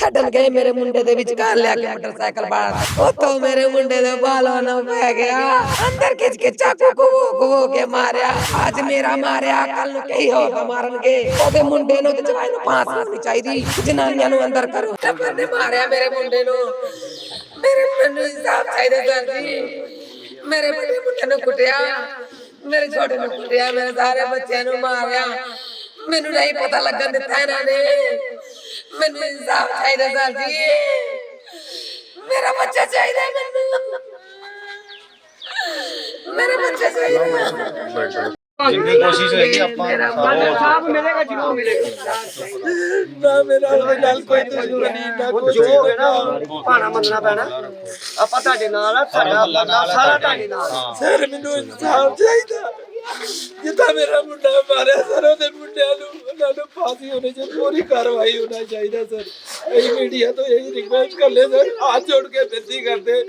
ਛੱਡਣ ਗਏ ਮੇਰੇ ਮੁੰਡੇ ਦੇ ਵਿਚਕਾਰ ਲਿਆ ਕੇ ਮੋਟਰਸਾਈਕਲ ਬਾਹਰ ਉਤੋਂ ਮੇਰੇ ਮੁੰਡੇ ਦੇ ਬਾਲਾਂ ਨੂੰ ਪੈ ਗਿਆ। ਅੰਦਰ ਖਿੱਚ ਕੇ ਚਾਕੂ ਕੋ ਕੋ ਕੇ ਮਾਰਿਆ। ਅੱਜ ਮੇਰਾ ਮਾਰਿਆ ਕੱਲ ਨੂੰ ਕਈ ਦਾ ਮਾਰਨਗੇ। ਉਹਦੇ ਮੁੰਡੇ ਨੂੰ ਤੇ ਜਵਾਈ ਨੂੰ ਫਾਂਸੀ ਹੋਣੀ ਚਾਹੀਦੀ ਜਨਾਨੀਆਂ ਨੂੰ ਅੰਦਰ ਕਰੋ। ਟੱਬਰ ਨੇ ਮਾਰਿਆ ਮੇਰੇ ਮੁੰਡੇ ਨੂੰ। ਮੇਰੇ ਮੈਨੂੰ ਇਨਸਾਫ ਚਾਹੀਦਾ ਸਰ ਜੀ। ਮੇਰੇ ਮੁੰਡੇ ਨੂੰ ਕੁੱਟਿਆ। ਮੇਰੇ ਛੋਟੇ ਨੂੰ ਕੁੱਟਿਆ। ਮੇਰੇ ਸਾਰੇ ਬੱਚਿਆਂ ਨੂੰ ਮਾਰਿਆ। ਮੈਨੂੰ ਨਹੀਂ ਪਤਾ ਲੱਗਣ ਦਿੱਤਾ ਇਹਨਾਂ ਨੇ। ਮੈਨੂੰ ਇਨਸਾਫ ਚਾਹੀਦਾ ਸਰ ਜੀ ਮੇਰਾ ਬੱਚਾ ਚਾਹੀਦਾ ਮੈਨੂੰ। ਮੇਰਾ ਬੱਚਾ ਚਾਹੀਦਾ ਜਿੰਨੀ ਕੋਸ਼ਿਸ਼ ਹੋਏਗੀ ਆਪਾਂ ਸਾਹਬ ਮਿਲੇਗਾ ਜ਼ਰੂਰ ਮਿਲੇਗਾ। ਨਾ ਮੇਰਾ ਨਾਲ ਕੋਈ ਦੁਸ਼ਮਣੀ ਨਾ ਕੁਝ ਜੋ ਹੋਵੇ ਨਾ ਭਾਣਾ ਮੰਨਣਾ ਪੈਣਾ। ਆਪਾਂ ਤੁਹਾਡੇ ਨਾਲ ਆ ਸਾਡਾ ਬੰਦਾ ਸਾਰਾ ਤੁਹਾਡੇ ਨਾਲ। ਸਰ ਮੈਨੂੰ ਇਨਸਾਫ ਚਾਹੀਦਾ। ਜਿੱਦਾਂ ਮੇਰਾ ਮੁੰਡਾ ਮਾਰਿਆ ਸਰ, ਉਹਦੇ ਮੁੰਡਿਆਂ ਨੂੰ, ਉਹਨਾਂ ਨੂੰ ਫਾਂਸੀ ਹੋਣੀ ਚਾਹੀਦੀ ਪੂਰੀ ਕਾਰਵਾਈ ਹੋਣਾ ਚਾਹੀਦਾ ਸਰ। ਇਹ ਮੀਡੀਆ ਤੋਂ ਇਹ ਰਿਕੁਐਸਟ ਕਰ ਲੈ ਸਰ, ਹੱਥ ਜੋੜ ਕੇ ਬੇਨਤੀ ਕਰਦੇ।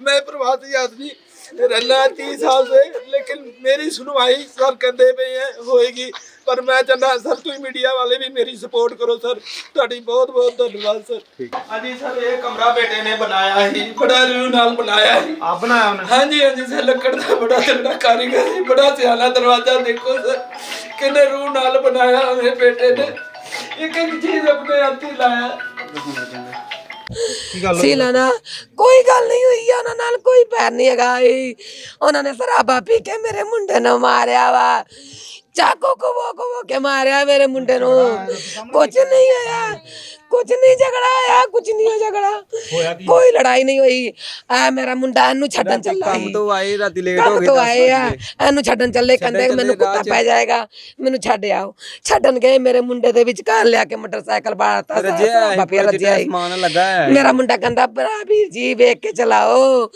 ਮੈਂ ਪ੍ਰਵਾਸੀ ਆਦਮੀ रल्ला तीस साल से लेकिन मेरी सुनवाई सर कहते पे है होएगी पर मैं चाहना सर तुम मीडिया वाले भी मेरी सपोर्ट करो सर ਤੁਹਾਡੀ ਬਹੁਤ ਬਹੁਤ ਧੰਨਵਾਦ ਸਰ ਹਾਂਜੀ ਸਰ ਇਹ ਕਮਰਾ ਬੇਟੇ ਨੇ ਬਣਾਇਆ ਸੀ ਬੜਾ ਰੂ ਨਾਲ ਬਣਾਇਆ ਸੀ ਆਪ ਬਣਾਇਆ ਉਹਨੇ ਹਾਂਜੀ ਹਾਂਜੀ ਸਰ ਲੱਕੜ ਦਾ ਬੜਾ ਤਗੜਾ ਕਾਰੀਗਰ ਸੀ ਬੜਾ ਸਿਆਣਾ ਦਰਵਾਜ਼ਾ ਦੇਖੋ ਸਰ ਕਿੰਨੇ ਰੂਹ ਨਾਲ ਬਣਾਇਆ ਮੇਰੇ ਬੇਟੇ ਨੇ ਇੱਕ ਇੱਕ ਚੀਜ਼ ਆਪਣੇ ਹੱਥੀ ਲਾਇਆ ਕੀ ਗੱਲ ਸੀ ਲੈਣਾ ਕੋਈ ਗੱਲ ਨਹੀਂ ਹੋਈ ਆ ਉਹਨਾਂ ਨਾਲ ਕੋਈ ਪੈਰ ਨਹੀਂ ਹੈਗਾ ਇਹ ਉਹਨਾਂ ਨੇ ਸ਼ਰਾਬਾ ਪੀ ਕੇ ਮੇਰੇ ਮੁੰਡੇ ਨੂੰ ਮਾਰਿਆ ਵਾ। ਚਾਕੂ ਕੋ ਕੋ ਕੇ ਮਾਰਿਆ ਮੇਰੇ ਮੁੰਡੇ ਨੂੰ। ਕੁਝ ਨਹੀਂ ਹੋਇਆ। ਕੁਝ ਨਹੀਂ ਝਗੜਾ ਹੋਇਆ ਕੁਝ ਨਹੀਂ ਹੋਇਆ ਝਗੜਾ। ਕੋਈ ਲੜਾਈ ਨਹੀਂ ਹੋਈ। ਆ ਮੇਰਾ ਮੁੰਡਾ ਇਹਨੂੰ ਛੱਡਣ ਚੱਲਾ। ਕੰਮ ਤੋਂ ਆਏ ਰਾਤੀ ਲੇਟ ਹੋ ਕੰਮ ਗਏ ਤੋਂ ਆਏ ਆ। ਇਹਨੂੰ ਛੱਡਣ ਚੱਲੇ ਕਹਿੰਦੇ ਮੈਨੂੰ ਕੁੱਤਾ। ਪੈ ਜਾਏਗਾ ਮੈਨੂੰ ਛੱਡ ਆਓ। ਛੱਡਣ ਗਏ ਮੇਰੇ ਮੁੰਡੇ ਦੇ ਵਿਚਕਾਰ ਲਿਆ ਕੇ ਮੋਟਰਸਾਈਕਲ ਬਾੜਤਾ ਬਾਪੀ ਰੱਜਿਆ ਸਮਾਨ ਲੱਗਾ ਹੈ। ਮੇਰਾ ਮੁੰਡਾ ਕਹਿੰਦਾ ਭਰਾ ਵੀਰ ਜੀ ਵੇਖ ਕੇ ਚਲਾਓ।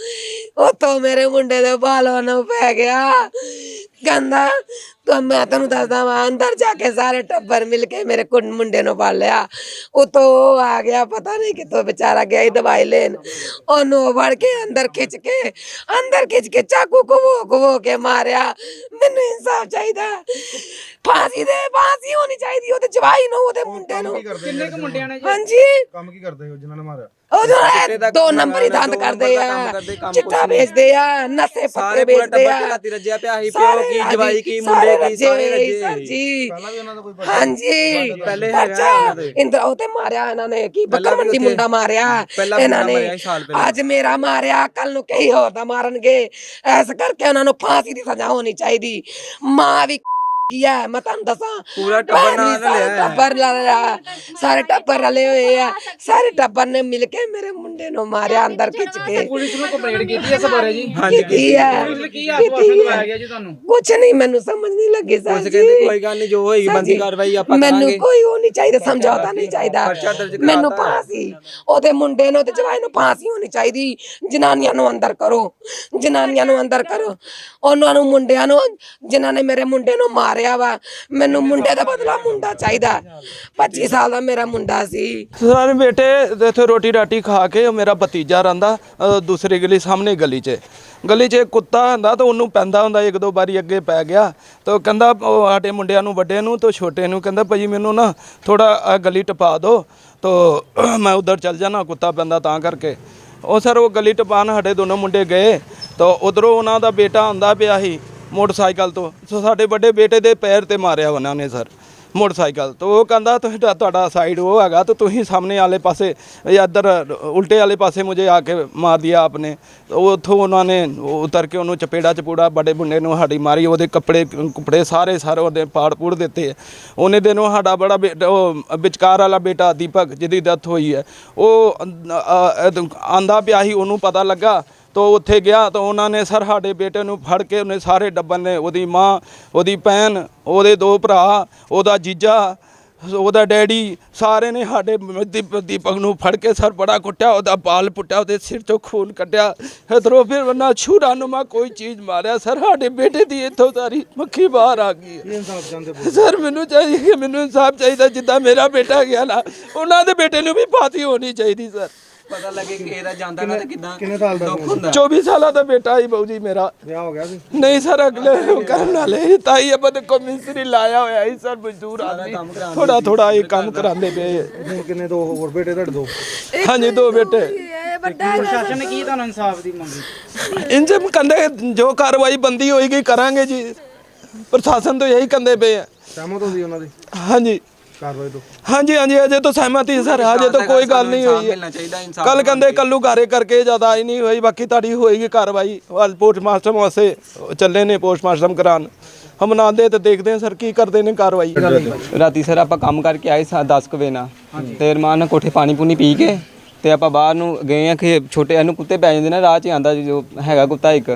ਉਤੋਂ ਮੇਰੇ ਮੁੰਡੇ ਦੇ ਬਾਲਾਂ ਨੂੰ ਪੈ ਗਿਆ। ਕਹਿੰਦਾ ਤਾਂ ਮੈਂ ਤੈਨੂੰ ਦੱਸਦਾ ਵਾਂ ਅੰਦਰ ਜਾ ਕੇ ਸਾਰੇ ਟੱਬਰ ਮਿਲ ਕੇ ਮੇਰੇ ਕੁੜ ਮੁੰਡੇ ਨੂੰ ਪਾਲਿਆ ਉਤੋਂ ਉਹ ਆ ਗਿਆ ਪਤਾ ਨਹੀਂ ਕਿੱਥੋਂ ਵਿਚਾਰਾ ਗਿਆ ਹੀ ਦਵਾਈ ਲੈਣ। ਉਹਨੂੰ ਵੜ ਕੇ ਅੰਦਰ ਖਿੱਚ ਕੇ ਅੰਦਰ ਖਿੱਚ ਕੇ ਚਾਕੂ ਕੋ ਕੋ ਕੇ ਮਾਰਿਆ। ਮੈਨੂੰ ਇਨਸਾਫ ਚਾਹੀਦਾ। ਫਾਂਸੀ ਦੇ ਫਾਂਸੀ ਹੋਣੀ ਚਾਹੀਦੀ ਉਹਦੇ ਜਵਾਈ ਨੂੰ ਉਹਦੇ ਮੁੰਡੇ ਨੂੰ। ਕਿੰਨੇ ਕੁ ਮੁੰਡਿਆਂ ਨੇ ਹਾਂਜੀ? ਕੰਮ ਕੀ ਕਰਦੇ ਹੋ ਜਿਨ੍ਹਾਂ ਨੇ ਮਾਰਿਆ? ਉਹ ਜੋ ਹੈ, ਚਿੱਟੇ ਦਾ ਨੰਬਰ ਹੀ ਦੰਦ ਕਰਦੇ ਆ। ਚਿੱਟਾ। ਵੇਚਦੇ ਆ ਨਸ਼ੇ ਪੱਤੇ ਸਾਰੇ ਪੂਰਾ ਵੇਚਦੇ ਟੱਬਰ ਆ। ਰਾਤੀ ਰੱਜਿਆ ਪਿਆ ਸੀ ਪਿਓ ਕੀ ਜਵਾਈ ਕੀ ਮੁੰਡੇ ਕੀ ਸਾਰੇ ਰੱਜੇ ਰੱਜੇ ਸਰ ਜੀ। ਪਹਿਲਾਂ ਵੀ ਉਹਨਾਂ ਦਾ ਕੋਈ ਪਰਚਾ ਹਾਂਜੀ। ਪਹਿਲੇ ਹੈਗਾ ਬੱਚਾ ਉਹਨਾਂ ਦੇ। ਇੰਦਰ ਉਹ ਤੇ ਮਾਰਿਆ ਇਹਨਾਂ ਨੇ ਕੀ ਪਹਿਲਾਂ ਬੱਕਰ ਵੀ ਮੰਡੀ ਮਾਰਿਆ। ਇਹਨਾਂ ਨੇ ਮਾਰਿਆ ਸੀ ਸਾਲ ਪਹਿਲਾਂ। ਅੱਜ ਮੇਰਾ ਮਾਰਿਆ ਕੱਲ ਨੂੰ ਕਈ ਹੋਰ ਦਾ ਮਾਰਨਗੇ। ਐਸ ਕਰਕੇ ਉਹਨਾਂ ਨੂੰ ਫਾਂਸੀ ਦੀ ਸਜ਼ਾ ਹੋਣੀ ਚਾਹੀਦੀ। ਮਾਂ ਵੀ ਕੀ ਹੈ ਮੈਂ ਤੁਹਾਨੂੰ ਦੱਸਾਂ ਪੂਰਾ ਟੱਬਰ ਨਾਲ ਸਾਰਾ ਰਲਿਆ ਹੈ। ਟੱਬਰ ਰਲਿਆ ਸਾਰੇ ਟੱਬਰ ਰਲੇ ਹੋਏ ਆ ਸਾਰੇ ਟੱਬਰ ਨੇ ਮਿਲ ਕੇ ਮੇਰੇ ਮੁੰਡੇ ਨੂੰ ਮਾਰਿਆ ਅੰਦਰ ਖਿੱਚ ਕੇ। ਪੁਲਿਸ ਨੂੰ ਕੰਪਲੇਂਟ ਕੀਤੀ ਇਸ ਬਾਰੇ ਜੀ? ਹਾਂਜੀ ਕੀਤੀ ਹੈ ਪੁਲਿਸ ਨੇ ਕੀ ਆਸ਼ਵਾਸਨ ਦਵਾਇਆ ਗਿਆ ਜੀ ਤੁਹਾਨੂੰ? ਕੁਛ ਨਹੀਂ ਮੈਨੂੰ ਸਮਝ ਨਹੀਂ ਲੱਗੀ ਸਰ ਜੀ। ਕਹਿੰਦੇ ਕੋਈ ਗੱਲ ਨਹੀਂ ਜੋ ਹੋਏਗੀ ਸਰ ਬੰਦੀ ਜੀ, ਕਾਰਵਾਈ ਆਪਾਂ ਮੈਨੂੰ ਕਰਾਂਗੇ। ਕੋਈ ਉਹ ਨਹੀਂ ਚਾਹੀਦਾ ਸਮਝੌਤਾ ਨਹੀਂ ਚਾਹੀਦਾ। ਪਰਚਾ ਦਰਜ ਕਰਾਤਾ ਮੈਨੂੰ ਹੈ। ਫਾਂਸੀ ਉਹਦੇ ਮੁੰਡੇ ਨੂੰ ਤੇ ਜਵਾਈ ਨੂੰ ਫਾਂਸੀ ਹੋਣੀ ਚਾਹੀਦੀ। ਜਨਾਨੀਆਂ ਨੂੰ ਅੰਦਰ ਕਰੋ ਜਨਾਨੀਆਂ ਨੂੰ ਅੰਦਰ ਕਰੋ। ਉਹਨਾਂ ਨੂੰ ਮੁੰਡਿਆਂ ਨੂੰ ਜਿਨ੍ਹਾਂ ਨੇ ਮੇਰੇ ਮੁੰਡੇ ਨੂੰ ਮਾਰਿਆ ਵਾ। ਮੈਨੂੰ ਮੁੰਡੇ ਦਾ ਬਦਲਾ ਮੁੰਡਾ ਚਾਹੀਦਾ। 25 ਸਾਲ ਦਾ ਮੇਰਾ ਮੁੰਡਾ ਸੀ। ਸਾਰੇ ਬੇਟੇ ਇੱਥੇ ਰੋਟੀ ਰਾਟੀ ਖਾ ਕੇ ਉਹ ਮੇਰਾ ਭਤੀਜਾ ਰਹਿੰਦਾ ਦੂਸਰੀ ਗਲੀ ਸਾਹਮਣੇ ਗਲੀ 'ਚ। ਗਲੀ 'ਚ ਇੱਕ ਕੁੱਤਾ ਹੁੰਦਾ ਤਾਂ ਉਹਨੂੰ ਪੈਂਦਾ ਹੁੰਦਾ ਇੱਕ ਦੋ ਵਾਰੀ ਅੱਗੇ ਪੈ ਗਿਆ। ਤਾਂ ਉਹ ਕਹਿੰਦਾ ਉਹ ਸਾਡੇ ਮੁੰਡਿਆਂ ਨੂੰ ਵੱਡੇ ਨੂੰ ਤਾਂ ਛੋਟੇ ਨੂੰ ਕਹਿੰਦਾ ਭਾਜੀ ਮੈਨੂੰ ਨਾ ਥੋੜਾ ਗਲੀ ਟਪਾ ਦਿਓ। ਤਾਂ ਮੈਂ ਉਧਰ ਚੱਲ ਜਾਣਾ ਕੁੱਤਾ ਪੈਂਦਾ ਤਾਂ ਕਰਕੇ। ਉਹ ਸਰ ਉਹ ਗਲੀ ਟਪਾਣ ਸਾਡੇ ਦੋਨੋਂ ਮੁੰਡੇ ਗਏ। ਤਾਂ ਉਧਰੋਂ ਉਹਨਾਂ ਦਾ ਬੇਟਾ ਆਂਦਾ ਪਿਆ ਸੀ। ਮੋਟਰਸਾਈਕਲ ਤੋਂ। ਸੋ ਸਾਡੇ ਵੱਡੇ ਬੇਟੇ ਦੇ ਪੈਰ ਤੇ ਮਾਰਿਆ ਉਹਨਾਂ ਨੇ ਸਰ, ਮੋਟਰਸਾਈਕਲ ਤੋਂ। ਉਹ ਕਹਿੰਦਾ ਤੁਹਾਡਾ ਤੁਹਾਡਾ ਸਾਈਡ ਉਹ ਹੈਗਾ, ਤਾਂ ਤੁਸੀਂ ਸਾਹਮਣੇ ਵਾਲੇ ਪਾਸੇ ਜਾਂ ਇੱਧਰ ਉਲਟੇ ਵਾਲੇ ਪਾਸੇ ਮੁਝੇ ਆ ਕੇ ਮਾਰ ਦਿਆ ਆਪਨੇ। ਉਹ ਉੱਥੋਂ ਉਹਨਾਂ ਨੇ ਉਤਰ ਕੇ ਉਹਨੂੰ ਚਪੇੜਾ ਚਪੂੜਾ, ਵੱਡੇ ਮੁੰਡੇ ਨੂੰ ਸਾਡੀ ਮਾਰੀ, ਉਹਦੇ ਕੱਪੜੇ, ਕੁਪੜੇ ਸਾਰੇ ਸਾਰੇ ਉਹਦੇ ਪਾੜ ਪੂੜ ਦਿੱਤੇ। ਉਹਨੇ ਦਿਨ ਉਹ ਸਾਡਾ ਬੜਾ ਬੇਟਾ, ਉਹ ਵਿਚਕਾਰ ਵਾਲਾ ਬੇਟਾ ਦੀਪਕ, ਜਿਹਦੀ ਡੈਥ ਹੋਈ ਹੈ, ਉਹ ਆਂਦਾ ਪਿਆ ਸੀ, ਉਹਨੂੰ ਪਤਾ ਲੱਗਾ ਤੋ ਉੱਥੇ ਗਿਆ ਤਾਂ ਉਹਨਾਂ ਨੇ ਸਰ ਸਾਡੇ ਬੇਟੇ ਨੂੰ ਫੜ ਕੇ ਉਹਨੇ ਸਾਰੇ ਡੱਬਨ ਨੇ ਉਹਦੀ ਮਾਂ ਉਹਦੀ ਭੈਣ ਉਹਦੇ ਦੋ ਭਰਾ ਉਹਦਾ ਜੀਜਾ ਉਹਦਾ ਡੈਡੀ ਸਾਰੇ ਨੇ ਸਾਡੇ ਦੀਪ- ਦੀਪਕ ਨੂੰ ਫੜ ਕੇ ਸਰ ਬੜਾ ਕੁੱਟਿਆ ਉਹਦਾ ਬਾਲ ਪੁੱਟਿਆ ਉਹਦੇ ਸਿਰ ਤੋਂ ਖੂਨ ਕੱਢਿਆ। ਇਧਰੋਂ ਫਿਰ ਉਹਨਾਂ ਛੁਰਾ ਨੂੰ ਮੈਂ ਕੋਈ ਚੀਜ਼ ਮਾਰਿਆ। ਸਰ ਸਾਡੇ ਬੇਟੇ ਦੀ ਇੱਥੋਂ ਸਾਰੀ ਮੱਖੀ ਬਾਹਰ ਆ ਗਈ ਸਰ ਮੈਨੂੰ ਚਾਹੀਦਾ ਕਿ ਮੈਨੂੰ ਇਨਸਾਫ ਚਾਹੀਦਾ ਜਿੱਦਾਂ ਮੇਰਾ ਬੇਟਾ ਗਿਆ ਨਾ ਉਹਨਾਂ ਦੇ ਬੇਟੇ ਨੂੰ ਵੀ ਫਾਂਸੀ ਹੋਣੀ ਚਾਹੀਦੀ ਸਰ। ਪਤਾ ਲੱਗੇ ਕਿ ਇਹਦਾ ਜਾਂਦਾ ਨਾ ਤੇ ਕਿਦਾਂ ਕਿੰਨੇ ਸਾਲ ਦਾ ਦੁੱਖ? ਹੁੰਦਾ। 24 ਸਾਲਾਂ ਦਾ ਬੇਟਾ ਹੀ ਬਾਊ ਜੀ ਮੇਰਾ। ਵਿਆਹ ਹੋ ਗਿਆ ਸੀ। ਨਹੀਂ ਸਰ ਅਗਲੇ ਕਰਨ ਵਾਲੇ ਤਾਈ ਆਪਾਂ ਤੇ ਕੋਈ ਮਿਸਤਰੀ ਲਾਇਆ ਹੋਇਆ ਹੀ ਸਰ ਮਜ਼ਦੂਰ ਆਦਮੀ। ਥੋੜਾ ਥੋੜਾ ਇਹ ਕੰਮ ਕਰਾਉਂਦੇ ਪਏ। ਹੁਣ ਕਿੰਨੇ ਦੋ ਹੋਰ ਬੇਟੇ ਤੁਹਾਡੇ ਦੋ। ਹਾਂਜੀ ਦੋ ਬੇਟੇ। ਪ੍ਰਸ਼ਾਸਨ ਨੇ ਕੀ ਤੁਹਾਨੂੰ ਇਨਸਾਫ ਦੀ ਮੰਗੀ ਇੰਜਮ ਕੰਦੇ ਜੋ ਕਾਰਵਾਈ ਬੰਦੀ ਹੋਏਗੀ ਕਰਾਂਗੇ ਜੀ। ਪ੍ਰਸ਼ਾਸਨ ਤੋਂ ਇਹੀ ਕੰਦੇ ਪਏ ਆ। ਸਹਿਮਤ ਹੋ ਸੀ ਉਹਨਾਂ ਦੀ? ਹਾਂਜੀ। ਕਾਰਵਾਈ ਤੋਂ ਹਾਂਜੀ ਹਾਂਜੀ ਅਜੇ ਤਾਂ ਸਹਿਮਤੀ ਸਰ ਅਜੇ ਤਾਂ ਕੋਈ ਗੱਲ ਨਹੀਂ ਹੋਈ। ਮਿਲਣਾ ਚਾਹੀਦਾ ਕੱਲ ਕਹਿੰਦੇ ਕੱਲੂ ਘਾਰੇ ਕਰਕੇ ਜ਼ਿਆਦਾ ਆਈ ਨਹੀਂ ਹੋਈ ਬਾਕੀ ਤੁਹਾਡੀ ਹੋਏਗੀ ਕਾਰਵਾਈ। ਅੱਜ ਪੋਸਟਮਾਸਟਰ ਵਾਸਤੇ ਚੱਲੇ ਨੇ ਪੋਸਟਮਾਸਟਰ ਕਰਾਉਣ। ਹਮ ਨਾਂਦੇ ਤੇ ਦੇਖਦੇ ਹਾਂ ਸਰ ਕੀ ਕਰਦੇ ਨੇ ਕਾਰਵਾਈ। ਰਾਤੀ ਸਰ ਆਪਾਂ ਕੰਮ ਕਰਕੇ ਆਏ ਸਾਂ 10 ਕੁ ਵਜੇ ਨਾਲ। ਤੇ ਰਮਾਨ ਨਾਲ ਕੋਠੇ ਪਾਣੀ ਪੂਣੀ ਪੀ ਕੇ ਤੇ ਆਪਾਂ ਬਾਹਰ ਨੂੰ ਗਏ ਆ ਕਿ ਛੋਟੇ ਇਹਨੂੰ ਕੁੱਤੇ ਪੈ ਜਾਂਦੇ ਨੇ ਰਾਹ 'ਚ ਹੀ ਆਂਦਾ ਜੋ ਹੈਗਾ ਕੁੱਤਾ ਇੱਕ।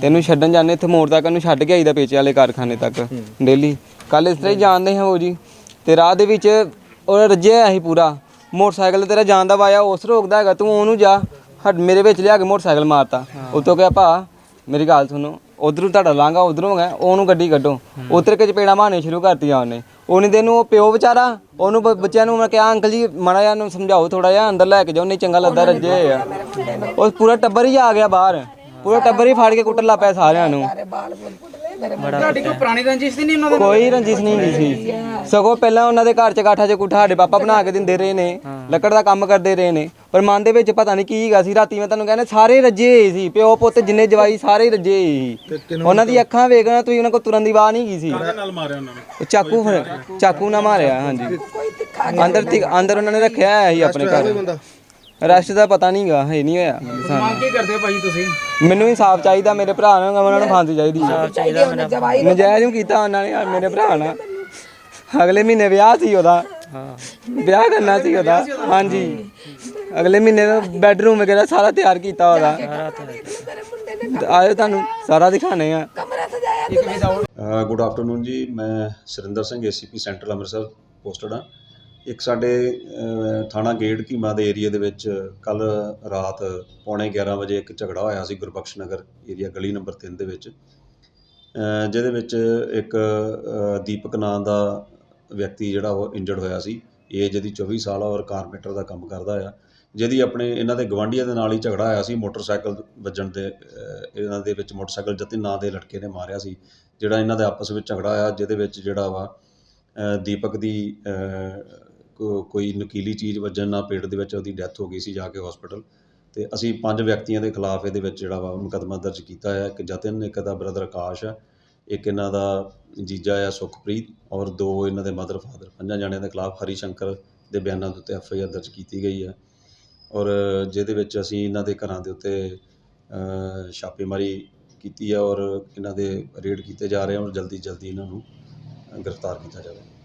ਤੇ ਇਹਨੂੰ ਛੱਡਣ ਜਾਂਦੇ ਇੱਥੇ ਮੋੜ ਤੱਕ ਇਹਨੂੰ ਛੱਡ ਕੇ ਆਈਦਾ ਪੇਚੇ ਵਾਲੇ ਕਾਰਖਾਨੇ ਤੱਕ ਡੇਲੀ। ਕੱਲ ਇਸ ਤਰ੍ਹਾਂ ਹੀ ਜਾਣਦੇ ਹਾਂ ਉਹ ਜੀ। ਤੇ ਰਾਹ ਦੇ ਵਿੱਚ ਉਹ ਰੱਜਿਆ ਹੋਇਆ ਸੀ ਪੂਰਾ। ਮੋਟਰਸਾਈਕਲ ਤੇਰਾ ਜਾਣ ਦਾ ਵਾਇਆ ਉਸ ਰੋਕਦਾ ਹੈਗਾ ਤੂੰ ਉਹਨੂੰ ਜਾ। ਹੱਡ ਮੇਰੇ ਵਿੱਚ ਲਿਆ ਕੇ ਮੋਟਰਸਾਈਕਲ ਮਾਰਤਾ। ਉਤੋਂ ਕਿਹਾ ਭਾ ਮੇਰੀ ਗੱਲ ਸੁਣੋ ਉਧਰੋਂ ਤੁਹਾਡਾ ਲਾਂਗਾ ਉਧਰੋਂ ਹੈ ਉਹਨੂੰ ਗੱਡੀ ਕੱਢੋ। ਉਤਰ ਕੇ ਚਪੇੜਾ ਮਾਰਨੇ ਸ਼ੁਰੂ ਕਰਤੀਆਂ ਉਹਨੇ। ਉਹਨੇ ਦਿਨ ਉਹ ਪਿਓ ਵਿਚਾਰਾ ਉਹਨੂੰ ਬੱਚਿਆਂ ਨੂੰ ਮੈਂ ਕਿਹਾ ਅੰਕਲ ਜੀ ਮਾੜਾ ਜਿਹਾ ਨੂੰ ਸਮਝਾਓ ਥੋੜਾ ਜਿਹਾ ਅੰਦਰ ਲੈ ਕੇ ਜਾਓ ਨਹੀਂ ਚੰਗਾ ਲੱਗਦਾ ਰੱਜੇ ਆ। ਉਹ ਪੂਰਾ ਟੱਬਰ ਹੀ ਆ ਗਿਆ ਬਾਹਰ। ਪੂਰਾ ਟੱਬਰ ਹੀ ਫਾੜ ਕੇ ਕੁੱਟਣ ਲੱਗ ਪਿਆ ਸਾਰਿਆਂ ਨੂੰ। ਤੁਹਾਡੀ ਕੋਈ ਪੁਰਾਣੀ ਰੰਜਿਸ਼ ਨਹੀਂ ਉਹਨਾਂ ਦੇ ਕੋਈ ਰੰਜਿਸ਼ ਨਹੀਂ ਹੁੰਦੀ ਸੀ। ਸਗੋਂ ਪਹਿਲਾਂ ਉਹਨਾਂ ਦੇ ਘਰ ਚ ਕਾਠਾ ਚ ਕੁੱਠਾ ਸਾਡੇ ਪਾਪਾ ਬਣਾ ਕੇ ਦਿੰਦੇ ਰਹੇ ਨੇ ਲੱਕੜ ਦਾ ਕੰਮ ਕਰਦੇ ਰਹੇ ਨੇ। ਪਰ ਮਨ ਦੇ ਵਿੱਚ ਪਤਾ ਨਹੀਂ ਕੀ ਹੈਗਾ ਸੀ। ਰਾਤੀ ਮੈਂ ਤੁਹਾਨੂੰ ਕਹਿੰਦਾ ਸਾਰੇ ਰੱਜੇ ਹੋਏ ਸੀ। ਪਿਓ ਪੁੱਤ ਜਿੰਨੇ ਜਵਾਈ ਸਾਰੇ ਹੀ ਰੱਜੇ ਹੋਏ ਸੀ। ਉਹਨਾਂ ਦੀ ਅੱਖਾਂ ਵੇਖਣਾ ਤੁਸੀਂ ਉਹਨਾਂ ਕੋਲ ਤੁਰਨ ਦੀ ਆਵਾਜ਼ ਨਹੀਂ ਗਈ ਸੀ। ਨਾਲ ਮਾਰਿਆ ਉਹਨਾਂ ਨੇ? ਚਾਕੂ ਫਿਰ ਚਾਕੂ ਨਾਲ ਮਾਰਿਆ ਹਾਂਜੀ। ਅੰਦਰ ਤੀ ਅੰਦਰ ਉਹਨਾਂ ਨੇ ਰੱਖਿਆ ਹੋਇਆ ਸੀ ਆਪਣੇ ਘਰ। ਰੈਸਟ ਦਾ ਪਤਾ ਨਹੀਂਗਾ ਹੈ ਨਹੀਂ ਹੋਇਆ। ਮੰਗ ਕੀ ਕਰਦੇ ਹੋ ਭਾਜੀ ਤੁਸੀਂ? ਮੈਨੂੰ ਇਨਸਾਫ ਚਾਹੀਦਾ ਮੇਰੇ ਭਰਾ ਨੂੰ ਉਹਨਾਂ ਨੂੰ ਫਾਂਸੀ ਚਾਹੀਦੀ ਹੈ ਨਜਾਇਜ਼ ਨੂੰ ਕੀਤਾ ਉਹਨਾਂ ਨੇ ਯਾਰ ਮੇਰੇ ਭਰਾ ਨਾਲ। ਅਗਲੇ ਮਹੀਨੇ ਵਿਆਹ ਸੀ ਉਹਦਾ। ਵਿਆਹ ਕਰਨਾ ਸੀ ਉਹਦਾ ਹਾਂਜੀ। ਅਗਲੇ ਮਹੀਨੇ ਦਾ ਬੈਡਰੂਮ ਵਗੈਰਾ ਸਾਰਾ ਤਿਆਰ ਕੀਤਾ ਉਹਦਾ। ਆਇਓ ਤੁਹਾਨੂੰ ਸਾਰਾ ਦਿਖਾਣੇ ਆ। ਗੁੱਡ ਆਫਟਰਨੂਨ ਜੀ ਮੈਂ Surinder Singh ACP central Amritsar posted ਹਾਂ ਇੱਕ ਸਾਡੇ ਥਾਣਾ ਗੇਟ ਘੀਮਾ ਦੇ ਏਰੀਏ ਦੇ ਵਿੱਚ ਕੱਲ੍ਹ ਰਾਤ ਪੌਣੇ 11 ਵਜੇ ਇੱਕ ਝਗੜਾ ਹੋਇਆ ਸੀ ਗੁਰਬਖਸ਼ ਨਗਰ ਏਰੀਆ ਗਲੀ ਨੰਬਰ ਤਿੰਨ ਦੇ ਵਿੱਚ ਜਿਹਦੇ ਵਿੱਚ ਇੱਕ ਦੀਪਕ ਨਾਂ ਦਾ ਵਿਅਕਤੀ ਜਿਹੜਾ ਉਹ ਇੰਜਰਡ ਹੋਇਆ ਸੀ। ਏਜ ਇਹਦੀ 24 ਸਾਲ ਆ ਔਰ ਕਾਰਪੈਂਟਰ ਦਾ ਕੰਮ ਕਰਦਾ ਆ, ਜਿਹਦੀ ਆਪਣੇ ਇਹਨਾਂ ਦੇ ਗਵਾਂਢੀਆਂ ਦੇ ਨਾਲ ਹੀ ਝਗੜਾ ਹੋਇਆ ਸੀ। ਮੋਟਰਸਾਈਕਲ ਵੱਜਣ ਦੇ ਇਹਨਾਂ ਦੇ ਵਿੱਚ ਮੋਟਰਸਾਈਕਲ ਜਤਿਨ ਨਾਂ ਦੇ ਲੜਕੇ ਨੇ ਮਾਰਿਆ ਸੀ, ਜਿਹੜਾ ਇਹਨਾਂ ਦੇ ਆਪਸ ਵਿੱਚ ਝਗੜਾ ਹੋਇਆ, ਜਿਹਦੇ ਵਿੱਚ ਜਿਹੜਾ ਵਾ ਦੀਪਕ ਦੀ ਕੋਈ ਨਕੀਲੀ ਚੀਜ਼ ਵੱਜਣ ਨਾਲ ਪੇਟ ਦੇ ਵਿੱਚ ਉਹਦੀ ਡੈਥ ਹੋ ਗਈ ਸੀ ਜਾ ਕੇ ਹਸਪੀਟਲ ਤੇ ਅਸੀਂ ਪੰਜ ਵਿਅਕਤੀਆਂ ਦੇ ਖਿਲਾਫ ਇਹਦੇ ਵਿੱਚ ਜਿਹੜਾ ਵਾ ਮੁਕੱਦਮਾ ਦਰਜ ਕੀਤਾ ਹੈ। ਇੱਕ ਜਤਨ, ਇੱਕ ਦਾ ਬ੍ਰਦਰ ਆਕਾਸ਼ ਹੈ, ਇੱਕ ਇਹਨਾਂ ਦਾ ਜੀਜਾ ਆ ਸੁਖਪ੍ਰੀਤ ਔਰ ਦੋ ਇਹਨਾਂ ਦੇ ਮਦਰ ਫਾਦਰ ਪੰਜਾਂ ਜਣਿਆਂ ਦੇ ਖਿਲਾਫ ਹਰੀ ਸ਼ੰਕਰ ਦੇ ਬਿਆਨਾਂ ਦੇ ਉੱਤੇ ਐਫ ਆਈ ਆਰ ਦਰਜ ਕੀਤੀ ਗਈ ਹੈ। ਔਰ ਜਿਹਦੇ ਵਿੱਚ ਅਸੀਂ ਇਹਨਾਂ ਦੇ ਘਰਾਂ ਦੇ ਉੱਤੇ ਛਾਪੇਮਾਰੀ ਕੀਤੀ ਹੈ ਔਰ ਇਹਨਾਂ ਦੇ ਰੇਡ ਕੀਤੇ ਜਾ ਰਹੇ ਹਨ ਔਰ ਜਲਦੀ ਜਲਦੀ ਇਹਨਾਂ ਨੂੰ ਗ੍ਰਿਫਤਾਰ ਕੀਤਾ ਜਾਵੇ।